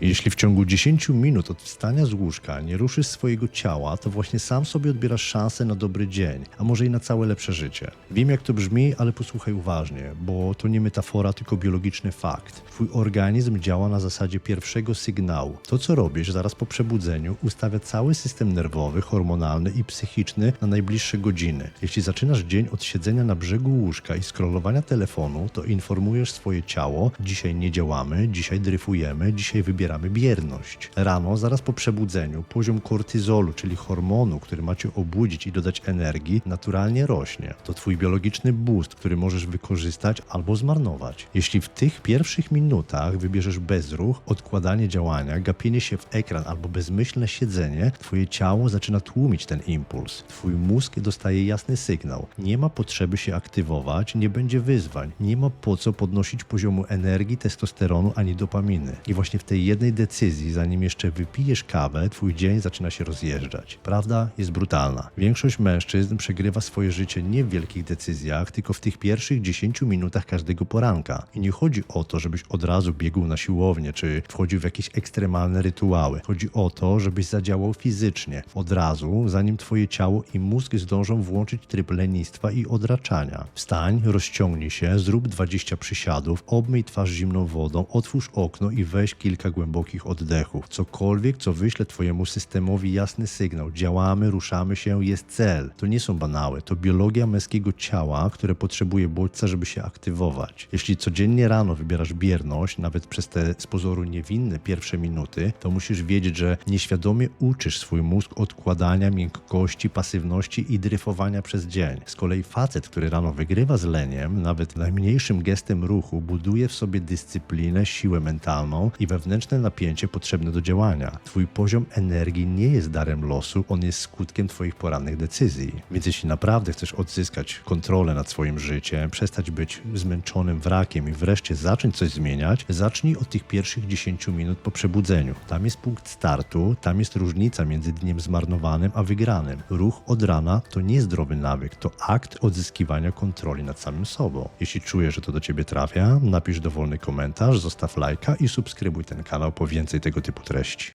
Jeśli w ciągu 10 minut od wstania z łóżka nie ruszysz swojego ciała, to właśnie sam sobie odbierasz szansę na dobry dzień, a może i na całe lepsze życie. Wiem jak to brzmi, ale posłuchaj uważnie, bo to nie metafora, tylko biologiczny fakt. Twój organizm działa na zasadzie pierwszego sygnału. To co robisz zaraz po przebudzeniu ustawia cały system nerwowy, hormonalny i psychiczny na najbliższe godziny. Jeśli zaczynasz dzień od siedzenia na brzegu łóżka i scrollowania telefonu, to informujesz swoje ciało, dzisiaj nie działamy, dzisiaj dryfujemy, dzisiaj wybieramy bierność. Rano, zaraz po przebudzeniu, poziom kortyzolu, czyli hormonu, który ma cię obudzić i dodać energii, naturalnie rośnie. To twój biologiczny boost, który możesz wykorzystać albo zmarnować. Jeśli w tych pierwszych minutach wybierzesz bezruch, odkładanie działania, gapienie się w ekran albo bezmyślne siedzenie, twoje ciało zaczyna tłumić ten impuls. Twój mózg dostaje jasny sygnał. Nie ma potrzeby się aktywować, nie będzie wyzwań, nie ma po co podnosić poziomu energii, testosteronu ani dopaminy. I właśnie w tej jednej decyzji, zanim jeszcze wypijesz kawę, twój dzień zaczyna się rozjeżdżać. Prawda jest brutalna. Większość mężczyzn przegrywa swoje życie nie w wielkich decyzjach, tylko w tych pierwszych 10 minutach każdego poranka. I nie chodzi o to, żebyś od razu biegł na siłownię, czy wchodził w jakieś ekstremalne rytuały. Chodzi o to, żebyś zadziałał fizycznie, od razu, zanim twoje ciało i mózg zdążą włączyć tryb lenistwa i odraczania. Wstań, rozciągnij się, zrób 20 przysiadów, obmyj twarz zimną wodą, otwórz okno i weź kilka głębokich oddechów. Cokolwiek, co wyśle twojemu systemowi jasny sygnał. Działamy, ruszamy się, jest cel. To nie są banały, to biologia męskiego ciała, które potrzebuje bodźca, żeby się aktywować. Jeśli codziennie rano wybierasz bierność, nawet przez te z pozoru niewinne pierwsze minuty, to musisz wiedzieć, że nieświadomie uczysz swój mózg odkładania miękkości, pasywności i dryfowania przez dzień. Z kolei facet, który rano wygrywa z leniem, nawet najmniejszym gestem ruchu, buduje w sobie dyscyplinę, siłę mentalną i wewnętrzne napięcie potrzebne do działania. Twój poziom energii nie jest darem losu, on jest skutkiem Twoich porannych decyzji. Więc jeśli naprawdę chcesz odzyskać kontrolę nad swoim życiem, przestać być zmęczonym wrakiem i wreszcie zacząć coś zmieniać, zacznij od tych pierwszych 10 minut po przebudzeniu. Tam jest punkt startu, tam jest różnica między dniem zmarnowanym a wygranym. Ruch od rana to nie zdrowy nawyk, to akt odzyskiwania kontroli nad samym sobą. Jeśli czujesz, że to do Ciebie trafia, napisz dowolny komentarz, zostaw lajka i subskrybuj ten kanał po więcej tego typu treści.